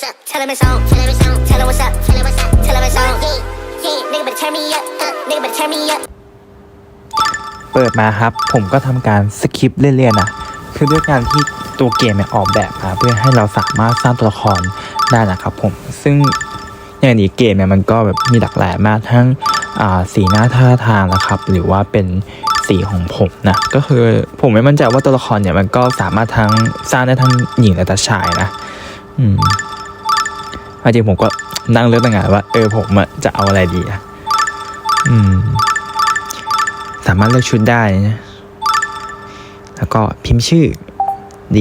what's up. Tell him it's on. Tell him it's on. Tell him what's up. Tell him what's up. Tell him it's on. Yeah, yeah. Nigga better turn me up. Uh, nigga better turn me up. เปิดมาครับ ผมก็ทำการสคิปเรื่อยๆนะ คือด้วยการที่ตัวเกมเนี่ยออกแบบมาเพื่อให้เราสามารถสร้างตัวละครได้นะครับผม ซึ่งอย่างนี้เกมเนี่ยมันก็แบบมีหลากหลายมากทั้งอ่าสีหน้าท่าทางนะครับ หรือว่าเป็นสีของผมนะ ก็คือผมไม่มั่นใจว่าตัวละครเนี่ยมันก็สามารถทั้งสร้างได้ทั้งหญิงและชายนะ อืมเอา จริงผมก็นั่งเลือกตั้งงานว่า เออผมจะเอาอะไรดีอะอืม สามารถเลือกชุดได้นะ แล้วก็พิมพ์ชื่อ D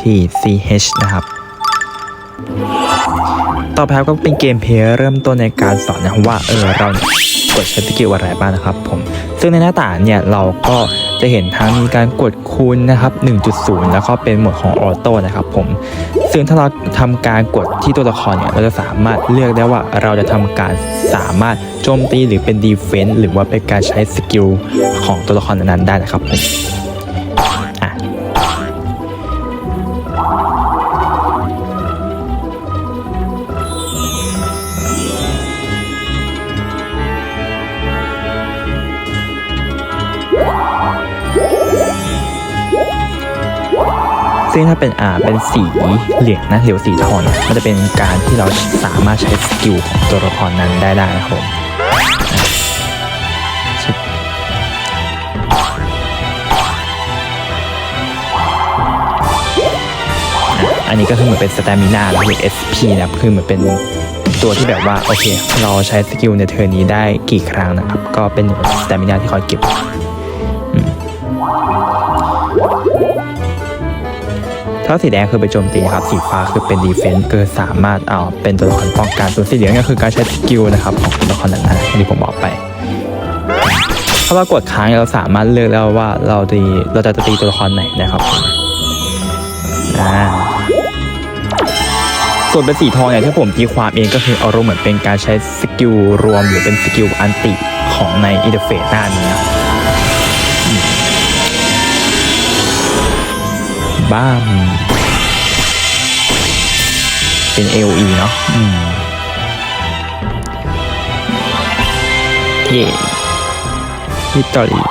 T C H นะครับ ต่อไปครับก็เป็นเกมเพลย์เริ่มต้นในการสอนนะครับว่าเออเรากดใช้สกิลอะไรบ้างนะครับผม ซึ่งในหน้าต่างเนี่ยเราก็ จะเห็นทั้งมีการกดคูณนะครับ 1.0 แล้วก็เป็นโหมดของออโต้นะครับผม ซึ่งถ้าเราทำการกดที่ตัวละครเนี่ย เราจะสามารถเลือกได้ว่าเราจะทำการสามารถโจมตีหรือเป็นดีเฟนต์หรือว่าเป็นการใช้สกิลของตัวละครนั้นๆได้นะครับผม ซึ่งถ้าเป็นอ่าเป็นสีเหลืองนะเหรือว่าสีทองเนี่ยมันจะเป็นการที่เราสามารถใช้สกิลของตัวละครนั้นได้ได้นะครับผมอันนี้ก็คือเหมือนเป็นสเตมินาหรือ SP นะครับคือเหมือนเป็นตัวที่แบบว่าโอเค เราใช้สกิลในเทอร์นี้ได้กี่ครั้งนะครับ ก็เป็นสเตมินาที่คอยเก็บ ถ้าสีแดงคือไปโจมตีครับสีฟ้าคือเป็นดีเฟนส์คือสามารถเอาเป็นตัวละครป้องกันส่วนสีเหลืองก็คือการใช้สกิลนะครับของตัวละครนั้นๆที่ผมบอกไปถ้าเรากดค้างเราสามารถเลือกแล้วว่าเราตีเราจะตีตัวละครไหนนะครับอ่าส่วนเป็นสีทองเนี่ยที่ผมตีความเองก็คืออารมณ์เหมือนเป็นการใช้สกิลรวมหรือเป็นสกิลอันติของในอินเทอร์เฟซหน้านี้ บ้ามเป็น AOE เนาะอืมเย่วิตตอรี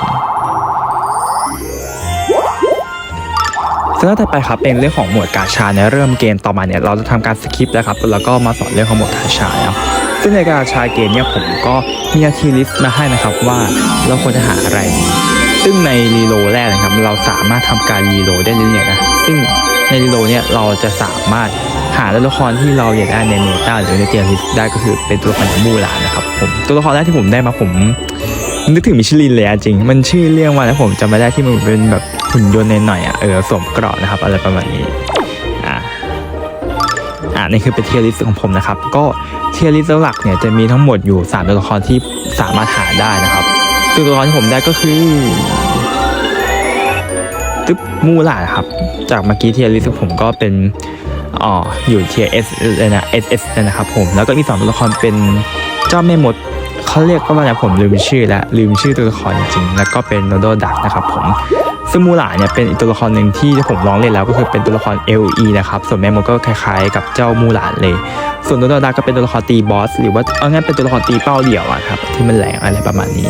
ซึ่งต่อไปครับเป็นเรื่องของหมวดกาชาในเริ่มเกมต่อมาเนี่ยเราจะทำการสคิปแล้วครับแล้วก็มาสอนเรื่องของหมวดกาชาแล้วซึ่งในกาชาเกมเนี่ยผมก็มีอาทีลิสต์มาให้นะครับว่าเราควรจะหาอะไรดี ซึ่งในรีโลแรกนะครับเราสามารถทำการรีโลได้เรื่อยๆนะซึ่งในรีโลเนี่ยเราจะสามารถหาตัวละครที่เราอยากได้ในเมตาหรือในเตียร์ลิสต์ได้ก็คือเป็นตัวละครมูหลานนะครับผมตัวละครแรกที่ผมได้มาผมนึกถึงมิชลินเลยอะจริง มันชื่อเรื่องว่าแล้วผมจำไม่ได้ที่มันเป็นแบบหุ่นยนต์หน่อยๆอะเออสวมเกราะนะครับอะไรประมาณนี้อ่าอ่านี่คือเป็นเทียร์ลิสต์ของผมนะครับ ก็เทียร์ลิสต์หลักเนี่ยจะมีทั้งหมดอยู่3ตัวละครที่สามารถหาได้นะครับ ซึ่งตัวละครที่ผมได้ก็คือตึ๊บมูหลาดครับ จากเมื่อกี้เทียร์ลิสผมก็เป็นอ๋ออยู่เทียเอสเลยนะเอสเอสนะครับผมแล้วก็มีสองตัวละครเป็นเจ้าแม่มดเขาเรียกก็ว่าอะไรผมลืมชื่อแล้วลืมชื่อตัวละครจริงแล้วก็เป็นโนโดดักนะครับผมซึ่งมูหลาเนี่ยเป็นอีกตัวละครหนึ่งที่ผมลองเล่นแล้วก็คือเป็นตัวละคร LE นะครับส่วนแม่มดก็คล้าย ๆ กับเจ้ามูหลานเลย ส่วนตัวดาก็เป็นตัวละครตีบอสหรือว่าเอาง่ายเป็นตัวละครตีเป้าเดี่ยวอะครับที่มันแหลงอะไรประมาณนี้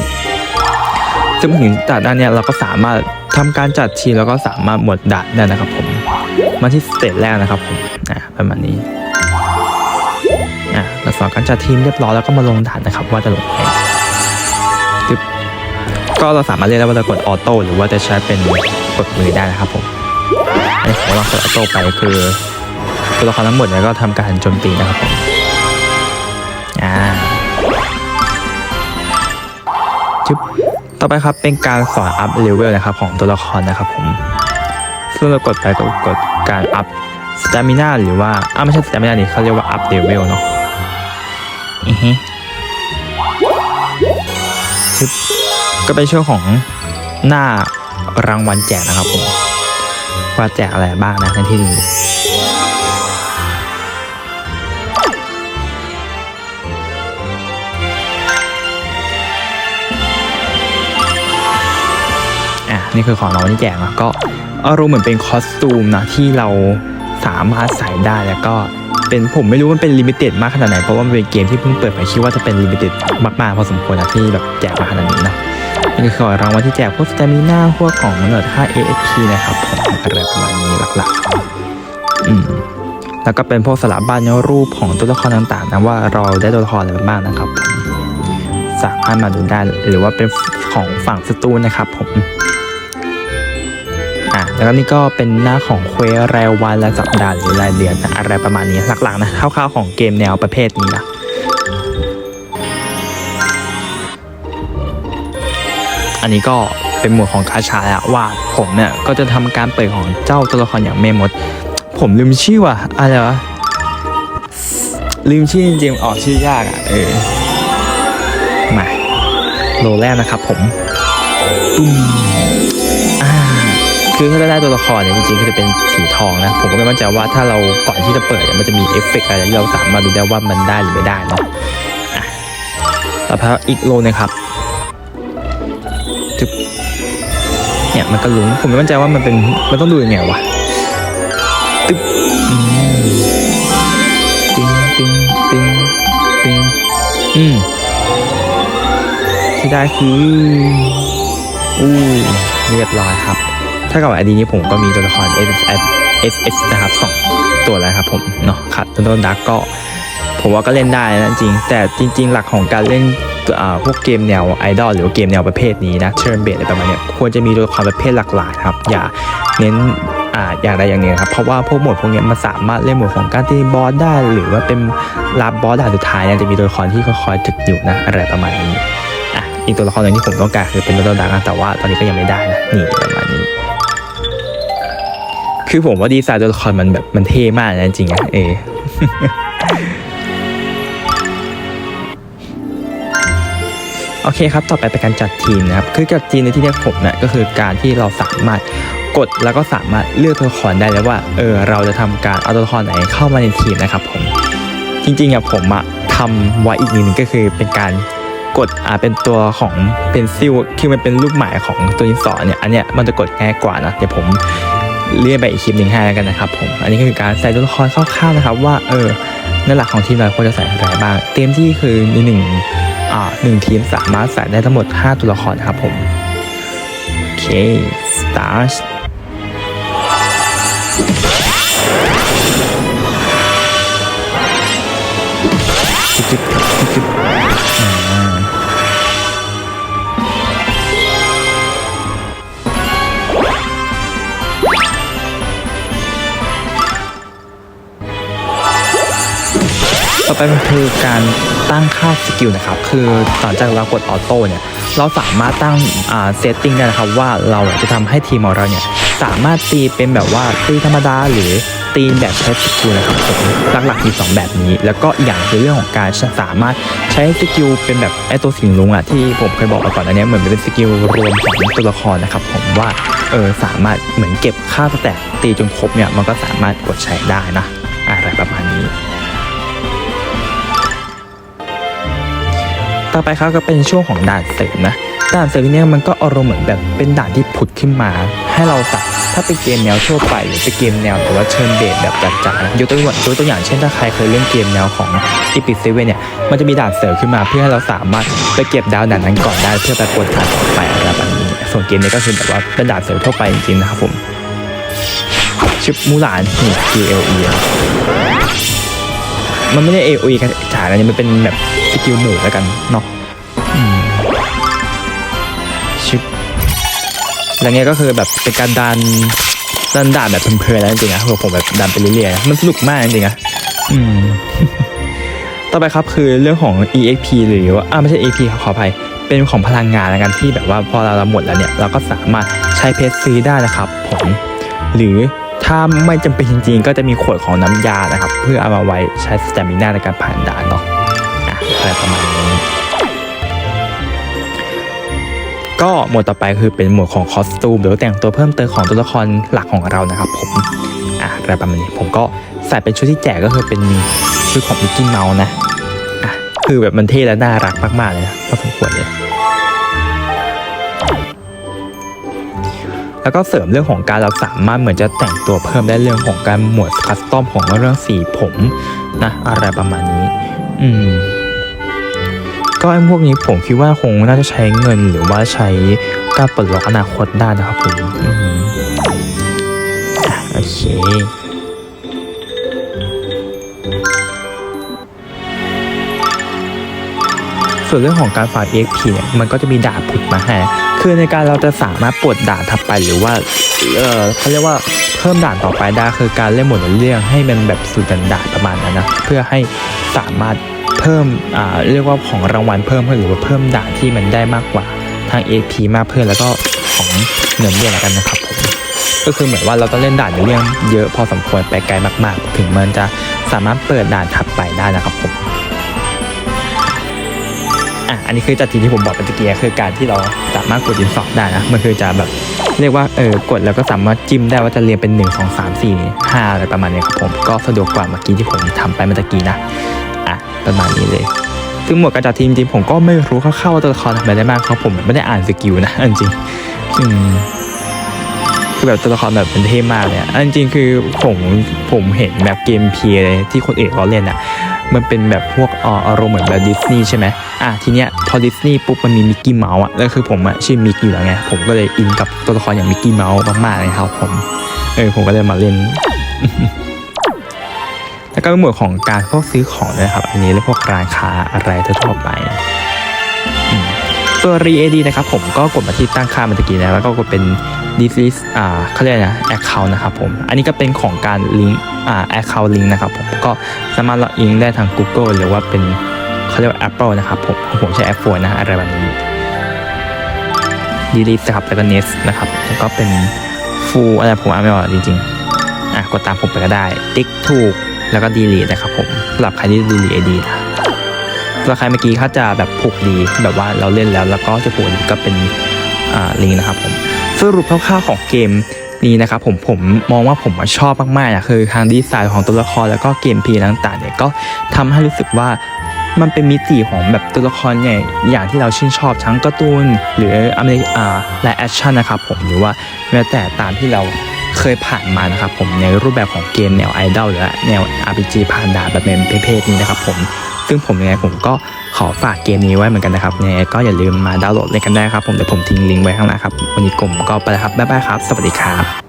ซึ่งถึงด่านด้านเนี้ยเราก็สามารถทำการจัดทีแล้วก็สามารถหมดด่านได้นะครับผม มาที่สเตจแรกนะครับผมอะประมาณนี้อะเราสอนการจัดทีมเรียบร้อยแล้วก็มาลงด่านนะครับ ว่าจะลงไหนก็เราสามารถเลือกได้ว่าจะกดออโต้หรือว่าจะใช้เป็นกดมือได้นะครับผมอันนี้ผมลองกดออโต้ไปคือตัวละครทั้งหมดเนี่ยก็ทำการโจมตีนะครับผมอ่าจึ๊บ ต่อไปครับเป็นการสอนอัพเลเวลนะครับของตัวละครนะครับผมซึ่งเรากดไปก็กดการอัพสตามินาหรือว่าอ้าวไม่ใช่สตามิน่านี่เขาเรียกว่าอัพเลเวลเนาะอือฮึก็เป็นช่วงของหน้ารางวัลแจกนะครับผมว่าแจกอะไรบ้างนะในที่นี้ นี่คือของรางที่แจกนะก็อารมณ์เหมือนเป็นคอสตูมนะที่เราสามารถใส่ได้แล้วก็เป็นผมไม่รู้มันเป็นลิมิเต็ดมากขนาดไหนเพราะว่ามันเป็นเกมที่เพิ่งเปิดไปคิดว่าจะเป็นลิมิเต็ดมากๆพอสมควรนะที่แบบแจกมาขนาดนี้นะนี่คือของรางวัลที่แจกพวกสเตมิน่าพวกของเนิร์ดค่า ASP นะครับผมอะไรประมาณนี้หลักๆอืมแล้วก็เป็นพวกสลับบ้านรูปของตัวละครต่างๆนะว่าเราได้ตัวละครอะไรบ้างนะครับสามารถมาดูได้หรือว่าเป็นของฝั่งสตูนนะครับผม แล้วก็นี่ก็เป็นหน้าของเควสรายวันและสัปดาห์หรือรายเดือนนะอะไรประมาณนี้หลักๆนะคร่าวๆของเกมแนวประเภทนี้นะอันนี้ก็เป็นหมวดของคาชาแล้วว่าผมเนี่ยก็จะทำการเปิดของเจ้าตัวละครอย่างเมมด ผมลืมชื่อว่ะอะไรวะลืมชื่อจริงๆออกชื่อยากอะเออมาโลแรกนะครับผมตุ้ม คือถ้าได้ตัวละครเนี่ยจริงๆก็จะเป็นสีทองนะ ผมก็ไม่มั่นใจว่าถ้าเราก่อนที่จะเปิดเนี่ยมันจะมีเอฟเฟกต์อะไรที่เราสามารถดูได้ว่ามันได้หรือไม่ได้เนาะอะต่ออีกโลนะครับจึ๊บเนี่ยมันก็ลุ้นผมไม่มั่นใจว่ามันเป็นมันต้องดูยังไงวะตึ๊บติงติงติงติงอืมที่ได้คืออู้เรียบร้อยครับ ถ้ากับอดีนี้ผมก็มีตัวละคร S S S S นะครับสองตัวแล้วครับผมเนาะขัดต้นต้นดักก็ผมว่าก็เล่นได้นะจริง แต่จริง ๆ หลักของการเล่นพวกเกมแนวไอดอลหรือเกมแนวประเภทนี้นะเชิร์นเบสอะไรประมาณนี้ควรจะมีตัวละครประเภทหลากหลายครับ อย่าเน้นอ่าอย่างใดอย่างหนึ่งครับ เพราะว่าพวกหมดพวกเนี้ยมันสามารถเล่นหมดของการตีบอสได้ หรือว่าเป็นรับบอสด่านสุดท้ายเนี่ยจะมีตัวละครที่คอยๆถึกอยู่นะอะไรประมาณนี้อะอีกตัวละครหนึ่งที่ผมต้องการคือเป็นตัวดักแต่ว่าตอนนี้ก็ยังไม่ได้นะนี่ประมาณ คือผมว่าดีไซน์ตัวละครมันแบบมันเท่มากนะจริงอะเออโอเคครับ ต่อไปเป็นการจัดทีมนะครับ คือจัดทีมในที่นี้ผมเนี่ยก็คือการที่เราสามารถกดแล้วก็สามารถเลือกตัวละครได้แล้วว่า เออ เราจะทำการเอาตัวละครไหนเข้ามาในทีมนะครับผม จริงๆอะผมอะทำไว้อีกนิดนึงก็คือเป็นการกดอ่าเป็นตัวของเป็นซิลคือมันเป็นรูปหมายของตัวดินสอเนี่ย อันเนี้ยมันจะกดง่ายกว่านะ เดี๋ยวผม เรียกไปอีกคลิปหนึ่งให้แล้วกันนะครับผม อันนี้ก็คือการใส่ตัวละครคร่าวๆนะครับ ว่าเออในหลักของทีมเราควรจะใส่อะไรบ้าง เต็มที่คือในหนึ่งอ่าหนึ่งทีมสามารถใส่ได้ทั้งหมด 5 ตัวละครนะครับผมโอเค start ต่อไปมันคือการตั้งค่าสกิลนะครับ คือหลังจากเรากดออโต้เนี่ย เราสามารถตั้งเซตติ้งได้นะครับว่าเราจะทำให้ทีมของเราเนี่ยสามารถตีเป็นแบบว่าตีธรรมดาหรือตีแบบใช้สกิลนะครับผมหลักๆมีสองแบบนี้ แล้วก็อย่างคือเรื่องของการสามารถใช้สกิลเป็นแบบไอตัวสิงลุงอะที่ผมเคยบอกไปก่อนอันเนี้ยเหมือนเป็นสกิลรวมของตัวละครนะครับผมว่าเออสามารถเหมือนเก็บค่าสแตทตีจนครบเนี่ยมันก็สามารถกดใช้ได้นะอะไรประมาณนี้ ต่อไปครับก็เป็นช่วงของด่านเสริมนะด่านเสริมเนี่ยมันก็อารมณ์เหมือนแบบเป็นด่านที่ผุดขึ้นมา ให้เราสักถ้าเป็นเกมแนวทั่วไปหรือเป็นเกมแนวแต่ว่าเชิญเบสแบบจ๋าๆยกตัวอย่างยกตัวอย่างเช่นถ้าใครเคยเล่นเกมแนวของ e p i c 7เว่นเนี่ยมันจะมีด่านเสริมขึ้นมาเพื่อให้เราสามารถไปเก็บดาวด่านนั้นก่อนได้เพื่อไปกดด่านต่อไปอะไรแบบนี้ส่วนเกมนี้ก็คือแบบว่าเป็นด่านเสริมทั่วไปจริงๆนะครับผมชิปมูหลานนี่ GLE มันไม่ได้ AOE กันจ๋านะนี่มันเป็นแบบสกิลหมู่แล้วกันเนาะอืมชิปแล้วเงี้ยก็คือแบบเป็นการดันดันด่าแบบเพลินๆแล้วจริงๆนะผมแบบดันไปเรื่อยๆมันสนุกมากจริงๆนะอืมต่อไปครับคือเรื่องของ EXP หรือว่าอ่าไม่ใช่ EP ครับขออภัยเป็นของพลังงานแล้วกันที่แบบว่าพอเราเราหมดแล้วเนี่ยเราก็สามารถใช้เพชรซื้อได้นะครับผมหรือ ถ้าไม่จำเป็นจริงๆ ก็จะมีขวดของน้ำยานะครับ เพื่อเอามาไว้ใช้สเตมิน่าในการผ่านด่านเนาะอะไรประมาณนี้ ก็หมวดต่อไปคือเป็นหมวดของคอสตูมหรือแต่งตัวเพิ่มเติมของตัวละครหลักของเรานะครับผมอะอะไรประมาณนี้ผมก็ใส่เป็นชุดที่แจกก็คือเป็นชุดของมิกกี้เมาส์นะอะคือแบบมันเท่และน่ารักมากๆเลยนะพอสมควรเลย แล้วก็เสริมเรื่องของการเราสามารถเหมือนจะแต่งตัวเพิ่มได้เรื่องของการหมวดคัสตอมของเรื่องสีผมนะอะไรประมาณนี้ อืมก็ไอ้พวกนี้ผมคิดว่าคงน่าจะใช้เงินหรือว่าใช้การเปิดล็อกอนาคตได้นะครับผมโอเค ส่วนเรื่องของการฝาก EXP เนี่ยมันก็จะมีด่านผุดมาให้คือในการเราจะสามารถปลดด่านถัดไปหรือว่าเออเขาเรียกว่าเพิ่มด่านต่อไปได้คือการเล่นหมดเรื่องให้มันแบบสุดด่านประมาณนั้นนะเพื่อให้สามารถเพิ่มอ่าเรียกว่าของรางวัลเพิ่มขึ้นหรือว่าเพิ่มด่านที่มันได้มากกว่าทาง AP มากเพื่อแล้วก็ของเงินด้วยละกันนะครับผมก็คือเหมือนว่าเราต้องเล่นด่านในเรื่องเยอะพอสมควรไปไกลมากๆ ถึงมันจะสามารถเปิดด่านถัดไปได้นะครับผม อะอันนี้คือจากทีที่ผมบอกไปตะเกียคือการที่เราสามารถกดดินสอได้นะมันคือจะแบบเรียกว่าเออกดแล้วก็สามารถจิ้มได้ว่าจะเรียงเป็น 1 2 3 4 5อะไรประมาณนี้ครับผมก็สะดวกกว่าเมื่อกี้ที่ผมทำไปเมื่อตะกี้นะอะประมาณนี้เลยซึ่งหมวดกระจาทีมจริงๆผมก็ไม่รู้คร่าวๆว่าตัวละครทำอะไรได้บ้างครับผมไม่ได้อ่านสกิลนะจริงอืมคือแบบตัวละครแบบเป็นเท่มากเลยอันจริงคือผมผมเห็นแบบเกมเพลย์ที่คนอื่นเขาเล่นอะ มันเป็นแบบพวกอออารมณ์เหมือนแบบดิสนีย์ใช่ไหมอะทีเนี้ยพอดิสนีย์ปุ๊บมันมีมิกกี้เมาส์อะแล้วคือผมอะชื่อมิกอยู่แล้วไงผมก็เลยอินกับตัวละครอย่างมิกกี้เมาส์มากๆเลยครับผมเออผมก็เลยมาเล่นแล้วก็เป็นหมวดของการพวกซื้อของด้วยครับ อันนี้แล้วพวกร้านค้าอะไรทั่วไปตัว ReAD นะครับผมก็กดมาที่ตั้งค่าเมื่อกี้นะแล้วก็กดเป็น this is อ่าเขาเรียกนะ account นะครับผม อันนี้ก็เป็นของการลิงก์ account link นะครับผมก็สามารถล็อกอินได้ทาง Google หรือว่าเป็นเขาเรียกว่า Apple นะครับผมของผมใช้ iPhone นะอะไรแบบนี้ delete นะครับแล้วก็ nest นะครับแล้วก็เป็น full อะไรผมอ่านไม่ออกจริงๆอะกดตามผมไปก็ได้ ติ๊กถูกแล้วก็ delete นะครับผมสำหรับใครที่ delete ID นะสำหรับใครเมื่อกี้เขาจะแบบผูกดีแบบว่าเราเล่นแล้ว แล้วก็จะผูกดีก็เป็นอ่าลิงนะครับผมสรุปคร่าวๆของเกม นี้นะครับผมผมมองว่าผมชอบมากๆนะคือทางดีไซน์ของตัวละครแล้วก็เกมพลย์ต่างๆเนี่ยก็ทำให้รู้สึกว่ามันเป็นมิติของแบบตัวละครเนี่อย่างที่เราชื่นชอบทั้งการ์ตูนหรืออเมริอ่าและแอคชั่นนะครับผมหรือว่าแม้แต่ตามที่เราเคยผ่านมานะครับผมในรูปแบบของเกมแนวไอดอลหรือว่าแนว RPG ผ่านดาแบบเป็นเพศนี้นะครับผม ซึ่งผมยังไงผมก็ขอฝากเกมนี้ไว้เหมือนกันนะครับยังไงก็อย่าลืมมาดาวน์โหลดเล่นกันได้ครับผมเดี๋ยวผมทิ้งลิงก์ไว้ข้างล่างครับวันนี้กลุ่มก็ไปแล้วครับบ๊ายบายครับ สวัสดีครับ